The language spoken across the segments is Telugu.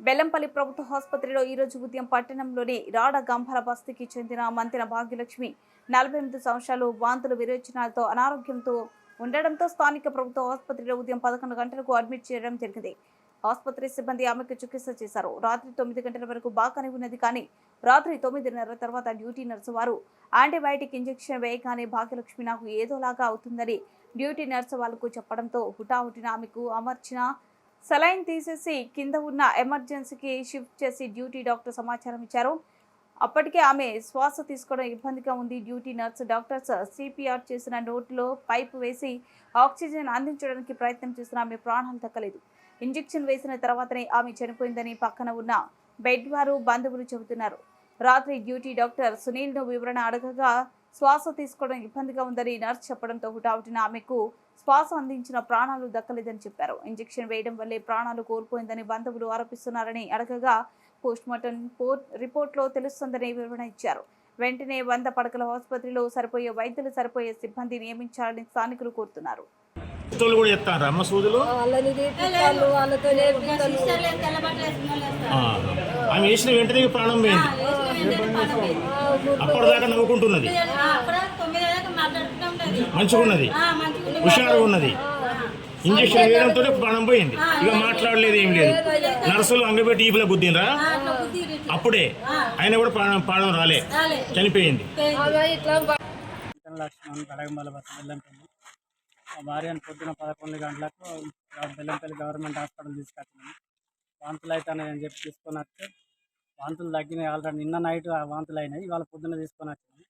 బెల్లంపల్లి ప్రభుత్వ ఆసుపత్రిలో ఈ రోజు ఉదయం పట్టణంలోని రాడ గంభల బస్తీకి చెందిన మంతెన భాగ్యలక్ష్మి నలభై ఎనిమిది సంవత్సరాలు వాంతులు విరోచనాలతో అనారోగ్యంతో ఉండడంతో స్థానిక ప్రభుత్వ ఆసుపత్రిలో ఉదయం పదకొండు గంటలకు అడ్మిట్ చేయడం జరిగింది. ఆసుపత్రి సిబ్బంది ఆమెకు చికిత్స చేశారు. రాత్రి తొమ్మిది గంటల వరకు బాగానే ఉన్నది కానీ రాత్రి తొమ్మిదిన్నర తర్వాత డ్యూటీ నర్సు వారు యాంటీబయాటిక్ ఇంజెక్షన్ వేయగానే భాగ్యలక్ష్మి నాకు ఏదోలాగా అవుతుందని డ్యూటీ నర్సు వాళ్ళకు చెప్పడంతో హుటాహుటిన ఆమెకు అమర్చిన సెలైన్ తీసేసి కింద ఉన్న ఎమర్జెన్సీకి షిఫ్ట్ చేసి డ్యూటీ డాక్టర్ సమాచారం ఇచ్చారు. అప్పటికే ఆమె శ్వాస తీసుకోవడం ఇబ్బందిగా ఉంది. డ్యూటీ నర్స్ డాక్టర్స్ సిపిఆర్ చేసిన నోట్లో పైపు వేసి ఆక్సిజన్ అందించడానికి ప్రయత్నం చేసిన ఆమె ప్రాణాలు దక్కలేదు ఇంజెక్షన్ వేసిన తర్వాతనే ఆమె చనిపోయిందని పక్కన ఉన్న బెడ్ వారు బంధువులు చెబుతున్నారు. రాత్రి డ్యూటీ డాక్టర్ సునీల్ను వివరణ అడగగా శ్వాస తీసుకోవడం ఇబ్బందిగా ఉందని నర్స్ చెప్పడంతో హుటాహుటిన ఆమెకు శ్వాస అందించిన ప్రాణాలు దక్కలేదని చెప్పారు. ఇంజెక్షన్ వేయడం వల్లే ప్రాణాలు కోల్పోయిందని బంధువులు ఆరోపిస్తున్నారని అడగగా పోస్ట్మార్టం రిపోర్ట్లో తెలుస్తుందని వివరణ ఇచ్చారు. వెంటనే వంద పడకల ఆసుపత్రిలో సరిపోయే వైద్యులు సరిపోయే సిబ్బంది నియమించాలని స్థానికులు కోరుతున్నారు. ఆమె వేసిన వెంటనే ప్రాణం పోయింది. అప్పటిదాకా నవ్వుకుంటున్నది. మంచిగా ఉన్నది హుషారుగా ఉన్నది ఇంజక్షన్ వేయడంతో ప్రాణం పోయింది. ఇక మాట్లాడలేదు ఏం లేదు. నర్సులు అంగబెట్టి ఈపుల గుద్దినరా అప్పుడే ఆయన కూడా ప్రాణం ప్రాణం రాలే. చనిపోయింది. లక్ష్మణ్ బెల్లంపల్లి మా భార్యను పొద్దున పదకొండు గంటలకు బెల్లంపల్లి గవర్నమెంట్ హాస్పిటల్ తీసుకొచ్చినాము వాంతులు అవుతాయి అని చెప్పి తీసుకొని వస్తే వాంతులు తగ్గినాయి. ఆల్రెడీ నిన్న నైట్ ఆ వాంతులు అయినాయి. ఇవాళ పొద్దున్న తీసుకొని వచ్చినాము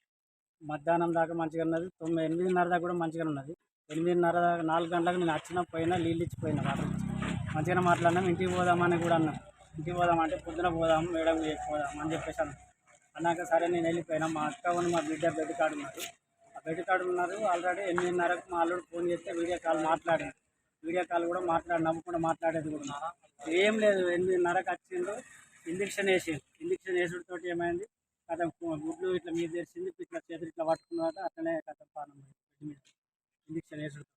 మధ్యాహ్నం దాకా మంచిగా ఉన్నది. తొమ్మిది ఎనిమిదిన్నర దాకా కూడా మంచిగా ఉన్నది. ఎనిమిదిన్నర దాకా నాలుగు గంటలకు నేను వచ్చిన పోయినా నీళ్ళు ఇచ్చిపోయినా వాటర్ మంచిగా మంచిగానే మాట్లాడినాం ఇంటికి పోదామని కూడా అన్నాం. ఇంటికి పోదామంటే పొద్దున పోదాం మేడం పోదాం అని చెప్పేసి అన్నాం. అన్నాక సరే నేను వెళ్ళిపోయినా. మా అక్క ఉన్న మా బిడ్డ బెడ్ కాడు ఉన్నారు. ఆ బెడ్ కాడు ఉన్నారు. ఆల్రెడీ ఎనిమిదిన్నరకు మా అల్లుడు ఫోన్ చేస్తే వీడియో కాల్ మాట్లాడాను వీడియో కాల్ కూడా మాట్లాడి నవ్వకుండా మాట్లాడేది కూడా ఏం లేదు. ఎనిమిదిన్నరకు వచ్చిండు. ఇంజక్షన్ వేసి ఇంజక్షన్ వేసుడితో ఏమైంది? కథ గుడ్లు ఇట్లా మీద తెరిచింది ఇట్లా చేతులు ఇట్లా పట్టుకున్నమాట అట్లనే కథ పానం మీద. ఇంజక్షన్ వేసుడు.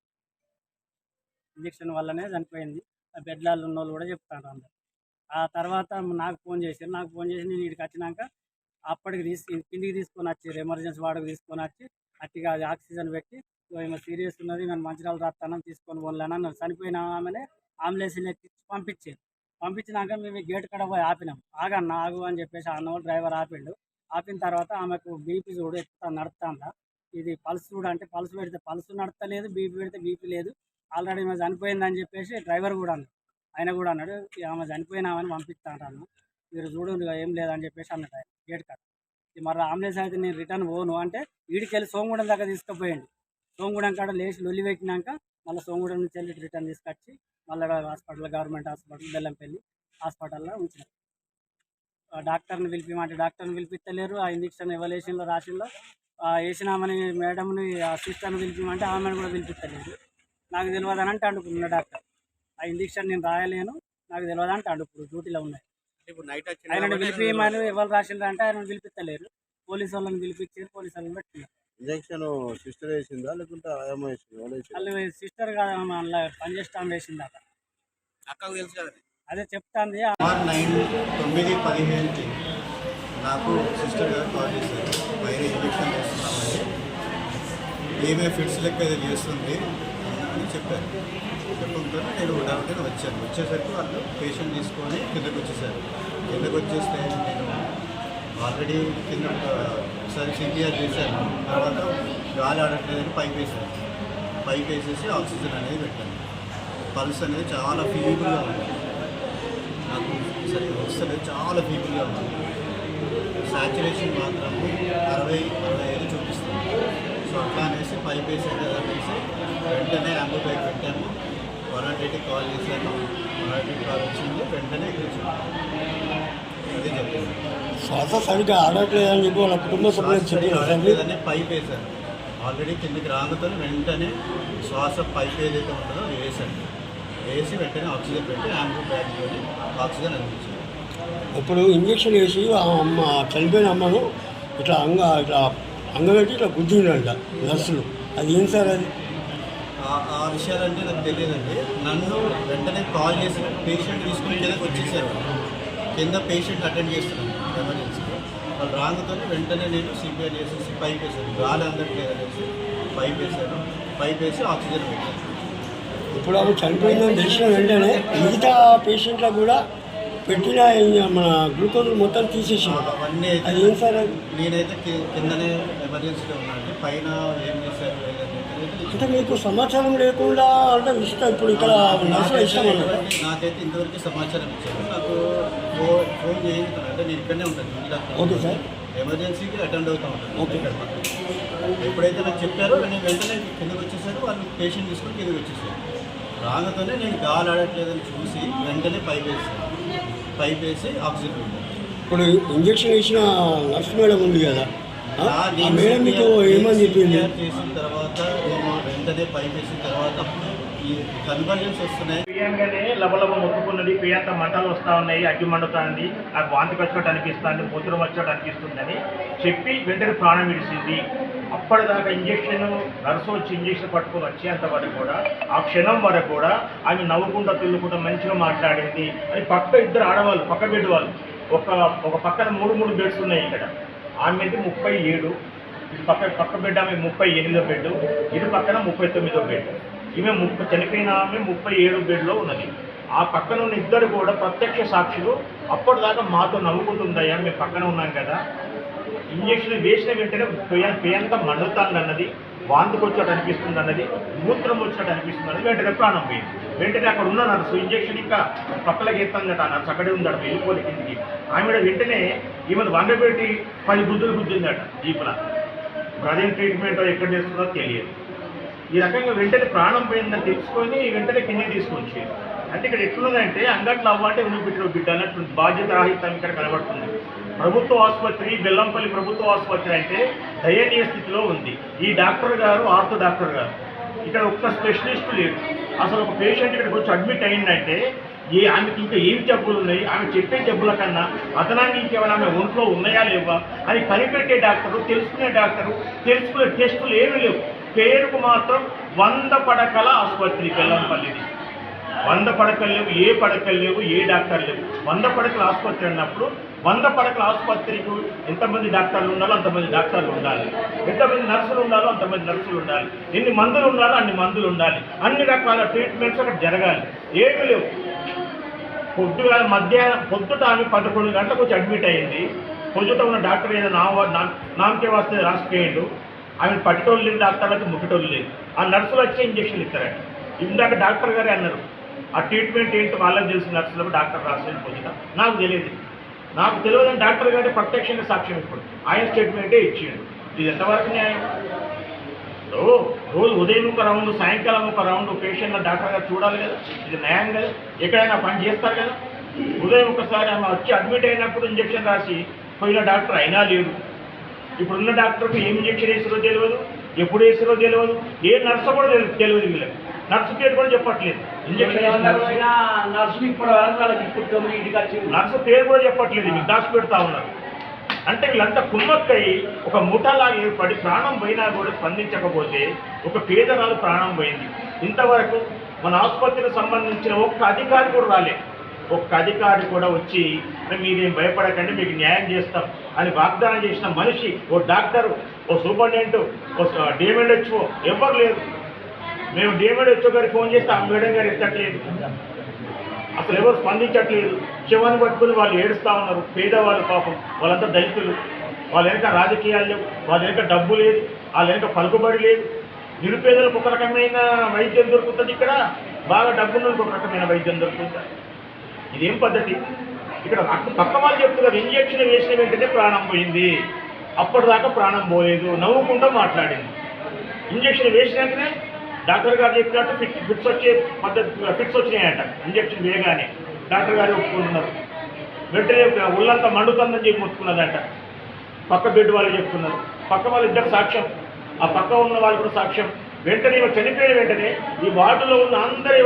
ఇంజక్షన్ వల్లనే చనిపోయింది. ఆ బెడ్లాలు ఉన్న వాళ్ళు కూడా చెప్తారు అందరు. ఆ తర్వాత నాకు ఫోన్ చేశారు. నాకు ఫోన్ చేసి నేను ఇక్కడికి వచ్చినాక అప్పటికి తీసి కిందికి తీసుకొని వచ్చారు ఎమర్జెన్సీ వార్డుకు తీసుకొని వచ్చి అట్టిగా అది ఆక్సిజన్ పెట్టి ఈమె సీరియస్ ఉన్నది నన్ను మంచిరాలు రాస్తాను తీసుకొని పోలేను అన్నారు చనిపోయిన ఆమెనే అంబులెన్స్ ఎక్కించి పంపించారు. పంపించినాక మేము గేట్ కాడ పోయి ఆపినాం. ఆగన్న ఆగు అని చెప్పేసి అన్న డ్రైవర్ ఆపిండు. ఆపిన తర్వాత ఆమెకు బీపీ చూడు ఎక్కుతా నడుస్తుందా ఇది పల్స్ చూడు అంటే పల్స్ పెడితే పల్స్ నడతలేదు బీపీ పెడితే బీపీ లేదు. ఆల్రెడీ మేము చనిపోయిందని చెప్పేసి డ్రైవర్ కూడా అన్నాడు. ఆయన కూడా అన్నాడు "ఈ ఆమె చనిపోయినామని పంపిస్తాను మీరు చూడండి ఏం లేదని చెప్పేసి అన్నాడు ఆయన గేట్ కడ. ఇది మరి అంబులెన్స్ అయితే నేను రిటర్న్ పోను అంటే వీడికి వెళ్ళి సోమగుండం దాకా తీసుకుపోయిండు. సోమగూడెం కాడ లేచి లొల్లి పెట్టినాక మళ్ళీ సోమగూడెం నుంచి వెళ్ళి రిటర్న్ తీసుకొచ్చి మళ్ళీ హాస్పిటల్ గవర్నమెంట్ హాస్పిటల్ బెల్లంపల్లి హాస్పిటల్లో ఉంచినారు ఆ డాక్టర్ని పిలిపిమంటే డాక్టర్ని పిలిపిస్తలేరు ఆ ఇంజక్షన్ ఎవలేషన్లో రాసిందో ఆ వేసినామని మేడంని ఆ సిస్టర్ని పిలిపిమంటే ఆమెను కూడా పిలిపిస్తలేదు నాకు తెలియదు అని అంటే అంటుకున్న డాక్టర్. ఆ ఇంజక్షన్ నేను రాయలేను నాకు తెలియదు అంటే అంటు ఇప్పుడు డ్యూటీలో ఉన్నాయి. ఇప్పుడు నైట్ ఆయన పిలిపిమని ఎవరు రాసిండ్రు అంటే ఆయన పిలిపిస్తలేరు. పోలీసు వాళ్ళని పిలిపించారు పోలీసు వాళ్ళని పెట్టినారు ఇంజక్షన్ సిస్టర్ వేసిందా? లేకుంటే ఆయమ్మ వేసిందా? వాళ్ళు సిస్టర్ కాదు అందులో పనిచేస్తాం వేసింది అక్కడ అక్కకు తెలుసు కదా అదే? చెప్తాంది. సుమారు నైన్ తొమ్మిది పదిహేనుకి నాకు సిస్టర్ గారు కాల్ చేశారు. వైరల్ ఇంజెక్షన్ చేస్తున్నామని. ఏమే ఫిట్స్ లెక్క ఇది చేస్తుంది అని చెప్పారు. చెప్పడంతో నేను ఉడావుడిని వచ్చాను. వచ్చేసరికి వాళ్ళు పేషెంట్ తీసుకొని కిందకు వచ్చేసారు. కిందకు వచ్చేస్తే నేను ఆల్రెడీ కింద ఒకసారి సిపిఆర్ చేశాను తర్వాత గాలి ఆడట్లేదని పైప్ వేసాను పైప్ వేసేసి ఆక్సిజన్ అనేది పెట్టాను పల్స్ అనేది చాలా ఫీబుల్గా ఉంది. నాకు సరిగ్గా వస్తలేదు చాలా ఫీబుల్గా ఉంది. సాచురేషన్ మాత్రం అరవై అరవై ఐదు చూపిస్తుంది. సో అట్లా అనేసి పైప్ వేసాను కదా అనేసి వెంటనే అంబుబైక్ పెట్టాము. వన్ కాల్ చేశాను. వన్ కాల్ వచ్చింది. వెంటనే ఇక్కడ చూడాలి అదే చెప్పింది శ్వాస సరిగ్గా ఆడట్లేదని చెప్పి వాళ్ళ కుటుంబ సభ్యులకు చెప్పి లేదని పైప్ వేశాను ఆల్రెడీ కిందకి రాగాతో వెంటనే శ్వాస పైప్ ఏదైతే ఉంటుందో అది వేశాను వేసి వెంటనే ఆక్సిజన్ పెట్టి యాంబు బ్యాగ్లోని ఆక్సిజన్ అందించాను ఇప్పుడు ఇంజక్షన్ వేసి ఆ అమ్మ చనిపోయిన అమ్మను ఇట్లా అంగ ఇట్లా అంగబెట్టి ఇట్లా గుద్దిండంట నర్సులు. అది ఏం సార్ అది? ఆ- విషయాలంటే నాకు తెలియదండి. నన్ను వెంటనే కాల్ చేసి పేషెంట్ తీసుకుని వచ్చేసారు. కింద పేషెంట్ అటెండ్ చేస్తున్నాను వాళ్ళు రాగాతో వెంటనే నేను సిపిఆర్ చేసేసి పైప్ వేసాను గాలి అందట్లేదు అనేసి పైప్ వేసాను పైప్ వేసి ఆక్సిజన్ పెట్టాను. ఇప్పుడు ఆమె చనిపోయిందని తెలిసిన వెంటనే మిగతా పేషెంట్లకు కూడా పెట్టిన మన గ్లూకోజ్ మొత్తం తీసేసింది. అవన్నీ అది అయితే ఏం సార్ అది? నేనైతే కిందనే ఎమర్జెన్సీలో ఉన్నాను. పైన ఏం చేశారు? అంటే మీకు సమాచారం లేకుండా అంటే ఇష్టం ఇప్పుడు ఇక్కడ నర్సులు ఇష్టం అన్నారు నాకైతే ఇంతవరకు సమాచారం ఇచ్చారు. నాకు ఫోన్ అంటే నేను ఇక్కడనే ఉంటాను ఓకే సార్. ఎమర్జెన్సీకి అటెండ్ అవుతూ ఉంటాను. ఓకే. ఎప్పుడైతే నాకు చెప్పారో నేను వెంటనే కిందకి వచ్చేసారు వాళ్ళు పేషెంట్ తీసుకొని కిందకి వచ్చేసారు. రాగానే నేను గాలి ఆడట్లేదని చూసి వెంటనే పైప్ వేసాను. పైప్ వేసి ఆక్సిజన్ ఇప్పుడు ఇంజక్షన్ వేసిన నర్స్ మేడం ఉంది కదా? మేడం మీకు ఏమని చెప్పింది? చేసిన తర్వాత వెంటనే పైపేసిన తర్వాత ఈ కన్వర్జన్స్ వస్తున్నాయి. ప్రియాంకనే లబలబ మొక్కుకున్నది ప్రియాంక మంటలు వస్తూ ఉన్నాయి అగ్గి మండుతుంది నాకు వాంతికి వచ్చినట్టు అనిపిస్తుంది మూత్రం వచ్చినట్టు అనిపిస్తుందని చెప్పి వెంటనే ప్రాణం విడిసింది. అప్పటిదాకా ఇంజక్షన్ నర్సు వచ్చి ఇంజక్షన్ పట్టుకొని వచ్చేంత వరకు కూడా ఆ క్షణం వరకు కూడా ఆమె నవ్వుకుంటా తిల్లుకుంటా మంచిగా మాట్లాడింది. అని పక్క ఇద్దరు ఆడవాళ్ళు పక్క బెడ్ వాళ్ళు ఒక ఒక పక్కన మూడు మూడు బెడ్స్ ఉన్నాయి ఇక్కడ. ఆమెది ముప్పై ఏడు పక్క పక్క బిడ్డ ఆమె ముప్పై ఎనిమిదో బెడ్ ఇది పక్కన ముప్పై తొమ్మిదో బెడ్ ఈమె ముప్పై చనిపోయిన ఆమె ముప్పై ఏడు బెడ్లో ఉన్నది. ఆ పక్కన ఉన్న ఇద్దరు కూడా ప్రత్యక్ష సాక్షులు. అప్పటిదాకా మాతో నవ్వుకుంటుందయ్యా మేము పక్కన ఉన్నాం కదా. ఇంజక్షన్ వేసిన వెంటనే పేయ పేయంత మండుతాంది అన్నది వాంతికి వచ్చినట్టు అనిపిస్తుంది అన్నది మూత్రం వచ్చేటట్టు అనిపిస్తుంది అన్నది వెంటనే ప్రాణం పోయింది. వెంటనే అక్కడ ఉన్న నర్సు ఇంజక్షన్ ఇంకా పక్కలకి ఎత్తాందట ఆ నర్సు అక్కడే ఉందట వెళ్ళిపోలే కిందికి. ఆమె వెంటనే ఈమెను వంగబెట్టి పది గుద్దులు గుద్దిందట జీపుల అదేం ట్రీట్మెంట్ ఎక్కడ చేస్తుందో తెలియదు. ఈ రకంగా వెంటనే ప్రాణం పోయిందని తెలుసుకొని వెంటనే కిందికి తీసుకొచ్చి అంటే ఇక్కడ ఎట్లుందంటే అంగట్లో అవ్వంటే అంటే బిడ్డ అన్నట్టు బాధ్యత రాహిత్యం ఇక్కడ కనబడుతుంది. ప్రభుత్వ ఆసుపత్రి బెల్లంపల్లి ప్రభుత్వ ఆసుపత్రి అంటే దయనీయ స్థితిలో ఉంది. ఈ డాక్టర్ గారు ఆర్థో డాక్టర్ గారు. ఇక్కడ ఒక్క స్పెషలిస్ట్ లేడు. అసలు ఒక పేషెంట్ ఇక్కడికి వచ్చి అడ్మిట్ అయిందంటే ఏ ఆమెకి ఇంకా ఏమి జబ్బులు ఉన్నాయి? ఆమె చెప్పే జబ్బుల కన్నా అదనాన్ని ఇంకేమైనా ఆమె ఒంట్లో ఉన్నాయా లేవా? అని కనిపెట్టే డాక్టరు తెలుసుకునే డాక్టరు తెలుసుకునే టెస్టులు ఏమీ లేవు. పేరుకు మాత్రం వంద పడకల ఆసుపత్రి బెల్లంపల్లిది వంద పడకలు లేవు ఏ పడకలు లేవు ఏ డాక్టర్ లేవు. వంద పడకల ఆసుపత్రి అన్నప్పుడు వంద పడకల ఆసుపత్రికి ఎంతమంది డాక్టర్లు ఉండాలో అంతమంది డాక్టర్లు ఉండాలి. ఎంతమంది నర్సులు ఉండాలో అంతమంది నర్సులు ఉండాలి. ఎన్ని మందులు ఉండాలో అన్ని మందులు ఉండాలి. అన్ని రకాల ట్రీట్మెంట్స్ అక్కడ జరగాలి. ఏమీ లేవు. పొద్దుగా మధ్యాహ్నం పొద్దుట ఆమె పదకొండు గంటలకు వచ్చి అడ్మిట్ అయింది. పొద్దుట ఉన్న డాక్టర్ ఏదో నా నామకే వస్తే రాసిపోయాడు ఆమె పట్టేటోళ్ళు లేదు డాక్టర్లకి ముట్టేటోళ్ళు లేదు ఆ నర్సులు వచ్చి ఇంజక్షన్ ఇస్తారట. ఇందాక డాక్టర్ గారే అన్నారు ఆ ట్రీట్మెంట్ ఏంటి వాళ్ళకి తెలిసిన నర్సులకు డాక్టర్ రాసేది పొద్దుట? నాకు తెలియదు. నాకు తెలియదని డాక్టర్ గారే ప్రత్యక్షంగా సాక్ష్యం ఇప్పుడు ఆయన స్టేట్మెంటే ఇచ్చిండు. ఇది ఎంతవరకు న్యాయం? ఇప్పుడు రోజు ఉదయం ఒక రౌండ్ సాయంకాలం ఒక రౌండ్ పేషెంట్ డాక్టర్ గారు చూడాలి కదా ఇది న్యాయం కదా ఎక్కడైనా పని చేస్తారు కదా. ఉదయం ఒకసారి ఆమె వచ్చి అడ్మిట్ అయినప్పుడు ఇంజక్షన్ రాసి పోయిన డాక్టర్ అయినా లేదు ఇప్పుడున్న డాక్టర్కి ఏం ఇంజక్షన్ వేసారో తెలియదు ఎప్పుడు వేసారో తెలియదు ఏ నర్సు కూడా తెలియదు తెలియదు వీళ్ళకి. నర్సు పేరు కూడా చెప్పట్లేదు. ఇంజక్షన్ నర్సు పేరు కూడా చెప్పట్లేదు మీకు దాచి పెడతా ఉన్నారు. అంటే వీళ్ళంతా కుమ్మక్కై ఒక ముఠలా ఏర్పడి ప్రాణం పోయినా కూడా స్పందించకపోతే ఒక పేదరాలు ప్రాణం పోయింది. ఇంతవరకు మన ఆసుపత్రికి సంబంధించిన ఒక్క అధికారి కూడా రాలే. ఒక్క అధికారి కూడా వచ్చి మీరేం భయపడకండి మీకు న్యాయం చేస్తాం అని వాగ్దానం చేసిన మనిషి ఓ డాక్టరు ఓ సూపరింటెండెంట్ ఓ డిఎంఎడ్ హెచ్ఓ ఎవరు లేరు. మేము డిఎంఎడ్ వచ్చో గారికి ఫోన్ చేస్తే ఆ మేడం గారు ఎత్తట్లేదు. అసలు ఎవరు స్పందించట్లేదు. శివాన్ని పట్టుకుని వాళ్ళు ఏడుస్తూ ఉన్నారు. పేదవాళ్ళు పాపం. వాళ్ళంతా దళితులు. వాళ్ళ వెనక రాజకీయాలు లేవు. వాళ్ళ వెనక డబ్బు లేదు. వాళ్ళ వెనక పలుకుబడి లేదు. నిరుపేదలకు ఒక రకమైన వైద్యం దొరుకుతుంది ఇక్కడ. బాగా డబ్బున్నకు ఒక రకమైన వైద్యం దొరుకుతుంది. ఇదేం పద్ధతి? ఇక్కడ పక్క- పక్క వాళ్ళు చెప్తున్నారు. ఇంజక్షన్ వేసిన వెంటనే ప్రాణం పోయింది. అప్పటిదాకా ప్రాణం పోలేదు. నవ్వుకుంటూ మాట్లాడింది. ఇంజక్షన్ వేసినాకనే డాక్టర్ గారు చెప్పినట్టు ఫిట్ ఫిట్స్ వచ్చే పద్ధతి ఫిట్స్ వచ్చినాయంట. ఇంజక్షన్ వేయగానే డాక్టర్ గారు ఒప్పుకుంటున్నారు. వెంటనే ఒళ్ళంతా మండుతుందని చెప్పి మొత్తుకున్నదంట. పక్క బెడ్ వాళ్ళు చెప్తున్నారు. పక్క వాళ్ళు ఇద్దరు సాక్ష్యం. ఆ పక్క ఉన్న వాళ్ళు కూడా సాక్ష్యం. వెంటనే చనిపోయిన వెంటనే ఈ వార్డులో ఉన్న అందరి